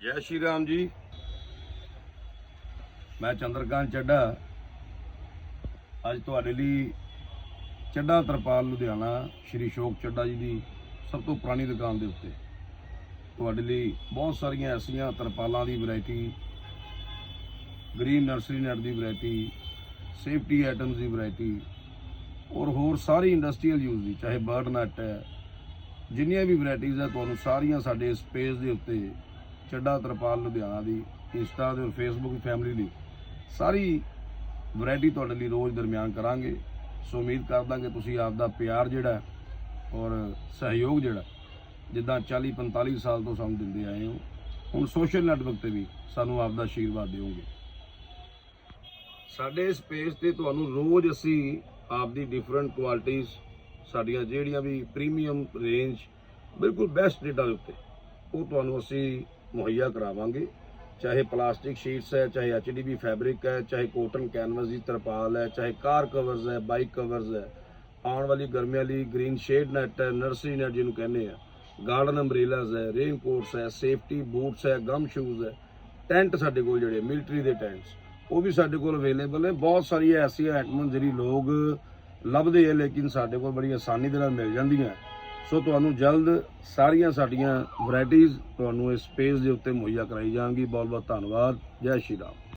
ਜੈ ਸ਼੍ਰੀ ਰਾਮ ਜੀ। ਮੈਂ ਚੰਦਰਕਾਂਤ ਚੱਡਾ ਅੱਜ ਤੁਹਾਡੇ ਲਈ ਚੱਡਾ ਤਰਪਾਲ ਲੁਧਿਆਣਾ, ਸ਼੍ਰੀ ਸ਼ੋਕ ਚੱਡਾ ਜੀ ਦੀ ਸਭ ਤੋਂ ਪੁਰਾਣੀ ਦੁਕਾਨ ਦੇ ਉੱਤੇ। ਤੁਹਾਡੇ ਲਈ ਬਹੁਤ ਸਾਰੀਆਂ ਐਸੀਆਂ ਤਰਪਾਲਾਂ ਦੀ ਵੈਰਾਈਟੀ, ਗ੍ਰੀਨ ਨਰਸਰੀ ਨੈਟ ਦੀ ਵੈਰਾਈਟੀ, ਸੇਫਟੀ ਆਈਟਮਸ ਦੀ ਵੈਰਾਈਟੀ, ਔਰ ਹੋਰ ਸਾਰੀ ਇੰਡਸਟਰੀਅਲ ਯੂਜ਼ ਦੀ, ਚਾਹੇ ਬਰਡ ਨੈਟ ਹੈ, ਜਿੰਨੀਆਂ ਵੀ ਵੈਰਾਈਟੀਆਂ ਹੈ, ਤੁਹਾਨੂੰ ਸਾਰੀਆਂ ਸਾਡੇ ਸਪੇਸ ਦੇ ਉੱਤੇ ਚੱਡਾ ਤਰਪਾਲ ਲੁਧਿਆਣਾ ਦੀ ਇੰਸਟਾ ਤੇ ਔਰ ਫੇਸਬੁੱਕ ਫੈਮਿਲੀ ਲਈ ਸਾਰੀ ਵੈਰਾਈਟੀ ਤੁਹਾਡੇ ਲਈ ਰੋਜ਼ ਦਰਮਿਆਨ ਕਰਾਂਗੇ। ਸੋ ਉਮੀਦ ਕਰਦਾ ਕਿ ਤੁਸੀਂ ਆਪ ਦਾ ਪਿਆਰ ਜਿਹੜਾ ਔਰ ਸਹਿਯੋਗ ਜਿਹੜਾ ਜਿੱਦਾਂ 40 45 ਸਾਲ ਤੋਂ ਸਾਨੂੰ ਦਿੰਦੇ ਆਏ ਹੋ, ਹੁਣ ਸੋਸ਼ਲ ਨੈਟਵਰਕ ਤੇ ਵੀ ਸਾਨੂੰ ਆਪ ਦਾ ਆਸ਼ੀਰਵਾਦ ਦਿਓਗੇ। ਸਾਡੇ ਇਸ ਪੇਜ ਤੇ ਤੁਹਾਨੂੰ ਰੋਜ਼ ਅਸੀਂ ਆਪ ਦੀ ਡਿਫਰੈਂਟ ਕੁਆਲਿਟੀਆਂ ਸਾਡੀਆਂ ਜਿਹੜੀਆਂ ਵੀ ਪ੍ਰੀਮੀਅਮ ਰੇਂਜ ਬਿਲਕੁਲ ਬੈਸਟ ਰੇਟਾਂ ਦੇ ਉੱਤੇ, ਉਹ ਤੁਹਾਨੂੰ ਅਸੀਂ ਮੁਹੱਈਆ ਕਰਾਵਾਂਗੇ। ਚਾਹੇ ਪਲਾਸਟਿਕ ਸ਼ੀਟਸ ਹੈ, ਚਾਹੇ ਐਚਡੀਬੀ ਫੈਬਰਿਕ ਹੈ, ਚਾਹੇ ਕੋਟਨ ਕੈਨਵਸ ਦੀ ਤਰਪਾਲ ਹੈ, ਚਾਹੇ ਕਾਰ ਕਵਰਸ ਹੈ, ਬਾਈਕ ਕਵਰਸ ਹੈ। ਆਉਣ ਵਾਲੀ ਗਰਮੀਆਂ ਲਈ ਗ੍ਰੀਨ ਸ਼ੇਡ ਨੈਟ ਹੈ, ਨਰਸਰੀ ਨੈਟ ਜਿਹਨੂੰ ਕਹਿੰਦੇ ਆ। ਗਾਰਡਨ ਅੰਬ੍ਰੇਲਾਸ ਹੈ ਰੇਨ ਕੋਟਸ ਹੈ, ਸੇਫਟੀ ਬੂਟਸ ਹੈ, ਗਮ ਸ਼ੂਜ਼ ਹੈ। ਟੈਂਟ ਸਾਡੇ ਕੋਲ ਜਿਹੜੇ ਮਿਲਟਰੀ ਦੇ ਟੈਂਟਸ। ਉਹ ਵੀ ਸਾਡੇ ਕੋਲ ਅਵੇਲੇਬਲ ਹੈ ਬਹੁਤ ਸਾਰੀਆਂ ਐਸੀਆਂ ਆਈਟਮਾਂ ਜਿਹੜੀ ਲੋਕ ਲੱਭਦੇ ਆ, ਲੇਕਿਨ ਸਾਡੇ ਕੋਲ ਬੜੀ ਆਸਾਨੀ ਦੇ ਨਾਲ ਮਿਲ ਜਾਂਦੀਆਂ। ਸੋ ਤੁਹਾਨੂੰ ਜਲਦ ਸਾਰੀਆਂ ਸਾਡੀਆਂ ਵੈਰਾਈਟੀਆਂ ਤੁਹਾਨੂੰ ਇਸ ਪੇਜ ਦੇ ਉੱਤੇ ਮੁਹੱਈਆ ਕਰਾਈ ਜਾਣਗੀ। ਬਹੁਤ ਬਹੁਤ ਧੰਨਵਾਦ। ਜੈ ਸ਼੍ਰੀ ਰਾਮ।